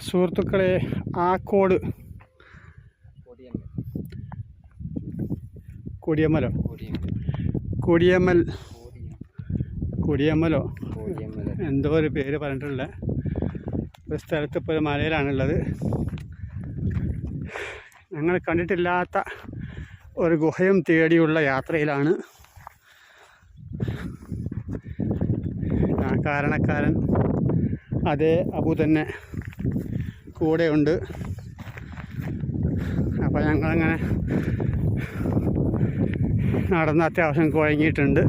സുഹൃത്തുക്കളെ ആക്കോട് കൊടിയമ്മലോ? കൊടിയമ്മൽ. കൊടിയമ്മലോ? എന്തോ ഒരു പേര് പറഞ്ഞിട്ടുള്ള ഒരു സ്ഥലത്ത് ഇപ്പോൾ ഒരു മലയിലാണുള്ളത്. ഞങ്ങൾ കണ്ടിട്ടില്ലാത്ത ഒരു ഗുഹയും തേടിയുള്ള യാത്രയിലാണ്. കാരണക്കാരൻ അതേ അബു തന്നെ കൂടെയുണ്ട്. അപ്പോൾ ഞങ്ങളങ്ങനെ നടന്ന് അത്യാവശ്യം കുഴങ്ങിയിട്ടുണ്ട്.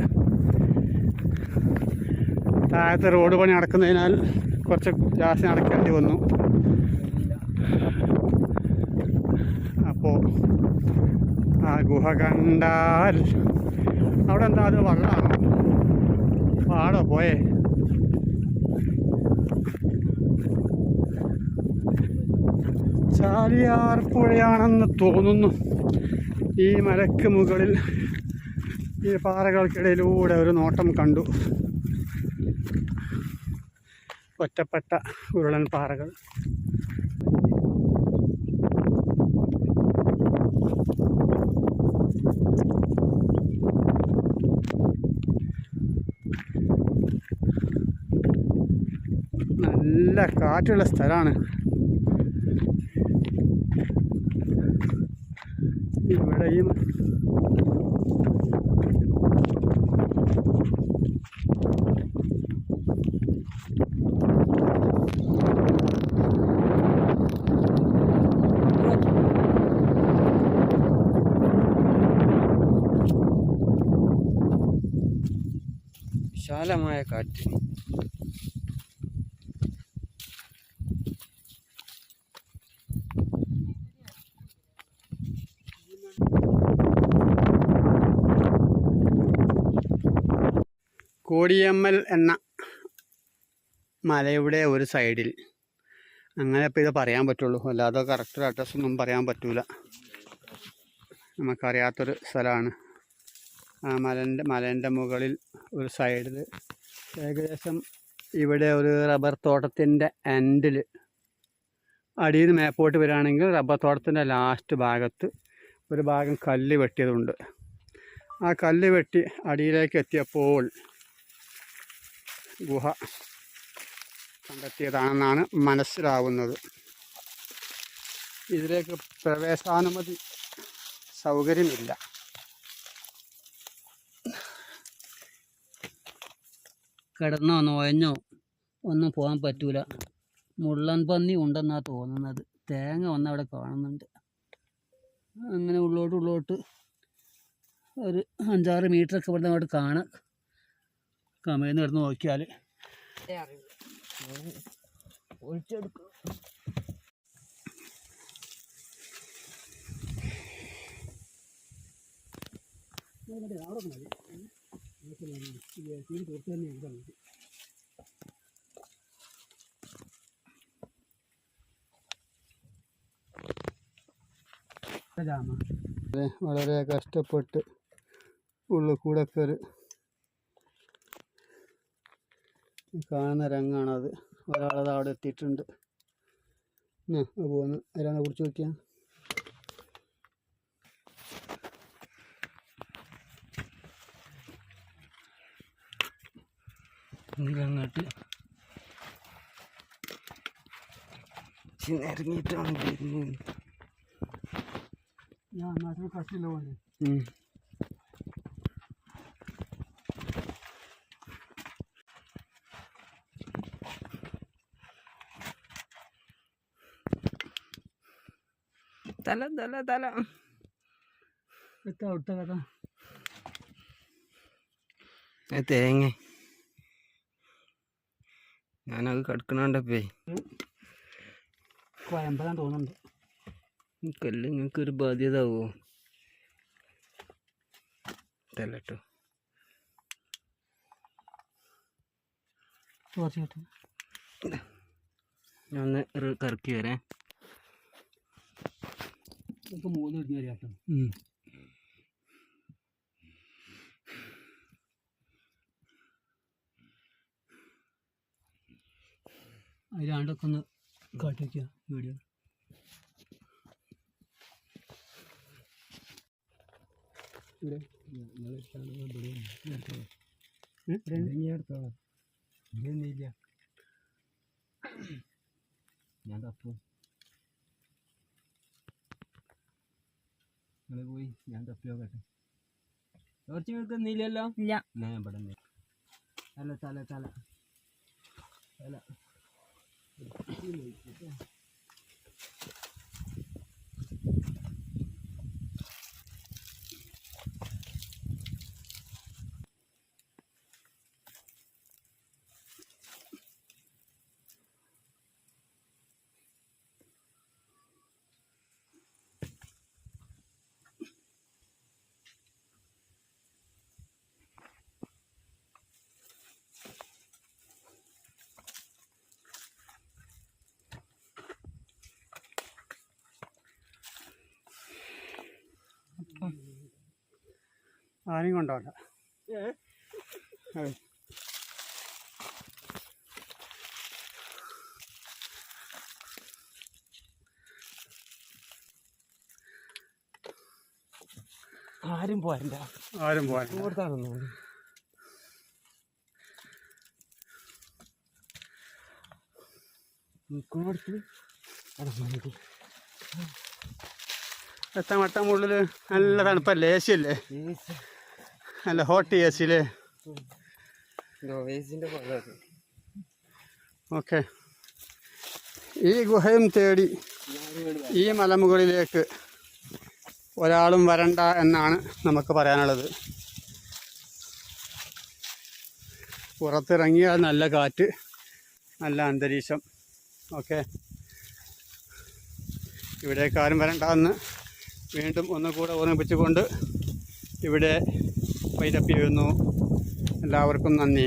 താഴത്തെ റോഡ് പണി നടക്കുന്നതിനാൽ കുറച്ച് ജാസ്തി നടക്കേണ്ടി വന്നു. അപ്പോൾ ആ ഗുഹ കണ്ടാൽ അവിടെ എന്താ അത് വള്ളമാണോ? പാടോ പോയേ? ചാലിയാർ പുഴയാണെന്ന് തോന്നുന്നു. ഈ മലക്ക് മുകളിൽ ഈ പാറകൾക്കിടയിലൂടെ ഒരു നോട്ടം കണ്ടു. ഒറ്റപ്പെട്ട ഉരുളൻ പാറകൾ. നല്ല കാറ്റുള്ള സ്ഥലമാണ്. ഇവിടെയും വിശാലമായ കാറ്റ്. കോടിയമ്മൽ എന്ന മലയുടെ ഒരു സൈഡിൽ. അങ്ങനെ ഇപ്പോൾ ഇത് പറയാൻ പറ്റുള്ളൂ. അല്ലാതെ കറക്റ്റ് അഡ്രസ്സ് ഒന്നും പറയാൻ പറ്റൂല. നമുക്കറിയാത്തൊരു സ്ഥലമാണ്. ആ മലന്റെ മലേന്റെ മുകളിൽ ഒരു സൈഡിൽ ഏകദേശം ഇവിടെ ഒരു റബ്ബർ തോട്ടത്തിന്റെ എൻഡിൽ അടിയിൽ നിന്ന് മേപ്പോട്ട് വരികയാണെങ്കിൽ റബ്ബർ തോട്ടത്തിന്റെ ലാസ്റ്റ് ഭാഗത്ത് ഒരു ഭാഗം കല്ല് വെട്ടിയതുണ്ട്. ആ കല്ല് വെട്ടി അടിയിലേക്ക് എത്തിയപ്പോൾ ഗുഹ കണ്ടെത്തിയതാണെന്നാണ് മനസ്സിലാവുന്നത്. ഇതിലേക്ക് പ്രവേശാനുമതി സൗകര്യമില്ല. കിടന്നോ നോയഞ്ഞോ ഒന്നും പോകാൻ പറ്റൂല. മുള്ളൻ പന്നി ഉണ്ടെന്നാണ് തോന്നുന്നത്. തേങ്ങ വന്ന് അവിടെ കാണുന്നുണ്ട്. അങ്ങനെ ഉള്ളോട്ട് ഉള്ളോട്ട് ഒരു അഞ്ചാറ് മീറ്ററൊക്കെ ഇവിടെ അവിടെ കാണാം. കമേന്ന് കിടന്ന് നോക്കിയാൽ ഒഴിച്ചെടുക്കും വളരെ കഷ്ടപ്പെട്ട് ഉള്ളിൽ കൂടെ കയറി കാണുന്ന രംഗാണത് ഒരാളത് അവിടെ എത്തിയിട്ടുണ്ട്. എന്നാ പോകുന്നു അതിലാണ് കുറിച്ച് നോക്കിയാൽ അങ്ങോട്ട് ഇറങ്ങിയിട്ടാണ് ഞാൻ നാട്ടിൽ കഷ്ടില്ല പോലെ തല തല തല അവിടുത്തെ കഥ തേങ്ങ ഞാനത് കിടക്കണണ്ടപ്പേ കോയമ്പലാൻ തോന്നുന്നുണ്ട് കല്ല് നിങ്ങൾക്കൊരു ബാധ്യതാവോ തലട്ടോ തീർച്ചയായിട്ടും ഞാൻ ഒന്ന് കറക്കി വരാം ഇപ്പൊ മൂന്ന് ഇടിഞ്ഞ അറിയാട്ടോ അതിലാണ്ടൊക്കെ ഒന്ന് കാട്ടിവെക്കുക വീഡിയോ. ഞാൻ തപ്പും. നിങ്ങൾ പോയി ഞാൻ തപ്പി നോക്കട്ടെ. കുറച്ച് നിൽക്കുന്നില്ലല്ലോ ഇല്ല. ഞാൻ ഇവിടെ തല തല തല. തല. ആരെയും കൊണ്ടോണ്ട ആരും പോരണ്ട. ആരും പോരണ്ട. എത്താൻ വട്ടം ഉള്ളിൽ നല്ല തണുപ്പല്ലേ? ഏശിയല്ലേ അല്ലേ ഹോട്ട് എ സി അല്ലേ ഓക്കെ ഈ ഗുഹയും തേടി ഈ മലമുകളിലേക്ക് ഒരാളും വരണ്ട എന്നാണ് നമുക്ക് പറയാനുള്ളത്. പുറത്തിറങ്ങിയാൽ നല്ല കാറ്റ് നല്ല അന്തരീക്ഷം. ഓക്കെ ഇവിടേക്കാരും വരണ്ട എന്ന് വീണ്ടും ഒന്നുകൂടെ ഓർമ്മിപ്പിച്ചുകൊണ്ട് ഇവിടെ വൈരപ്പ് ചെയ്യുന്നു എല്ലാവർക്കും നന്ദി.